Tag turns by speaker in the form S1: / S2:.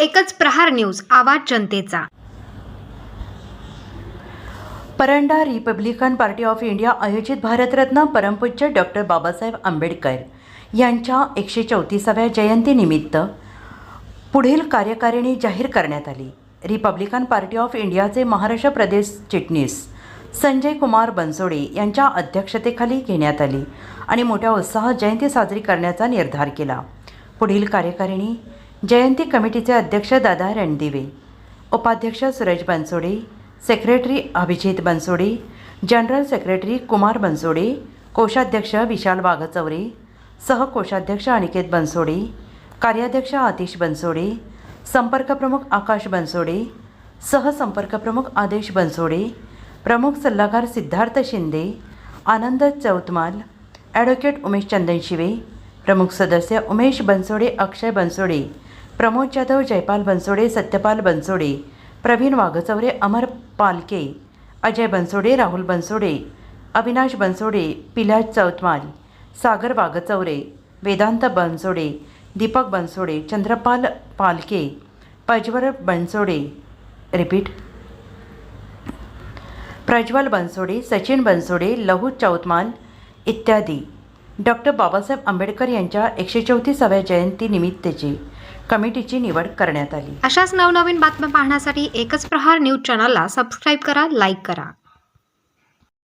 S1: एकच प्रहार न्यूज आवाज जनतेचा.
S2: Paranda Republican Party of India आयोजित भारतरत्न परमपूज्य डॉक्टर बाबासाहेब आंबेडकर यांच्या एकशे चौतीसाव्या जयंतीनिमित्त पुढील कार्यकारिणी जाहीर करण्यात आली. रिपब्लिकन पार्टी ऑफ इंडियाचे महाराष्ट्र प्रदेश चिटणीस संजय कुमार बनसोडे यांच्या अध्यक्षतेखाली घेण्यात आली आणि मोठ्या उत्साहात जयंती साजरी करण्याचा निर्धार केला. पुढील कार्यकारिणी जयंती कमिटीचे अध्यक्ष दादा रणदिवे उपाध्यक्ष Suresh Bansode secretary Abhijit Bansode general secretary Kumar Bansode कोषाध्यक्ष विशाल वाघचौरे सहकोषाध्यक्ष अनिकेत बनसोडे कार्याध्यक्ष आतिश बनसोडे संपर्कप्रमुख आकाश बनसोडे सहसंपर्कप्रमुख आदेश बनसोडे प्रमुख सल्लागार सिद्धार्थ शिंदे आनंद चौतमाल ॲडव्होकेट उमेश चंदनशिवे प्रमुख सदस्य उमेश बनसोडे अक्षय बनसोडे प्रमोद जाधव जयपाल बनसोडे सत्यपाल बनसोडे प्रवीण वाघचौरे अमर पालके अजय बनसोडे राहुल बनसोडे अविनाश बनसोडे पिलाज चौतमाल सागर वाघचौरे वेदांत बनसोडे दीपक बनसोडे चंद्रपाल पालके प्रज्वल बनसोडे रिपीट. प्रज्वल बनसोडे सचिन बनसोडे लहू चौतमाल इत्यादी. डॉक्टर बाबासाहेब आंबेडकर यांच्या एकशे चौतीसाव्या जयंतीनिमित्तचे. कमिटीची निवड करण्यात आली.
S1: अशाच नवनवीन बातम्या पाहण्यासाठी एकच प्रहार न्यूज चॅनलला सबस्क्राईब करा लाईक करा.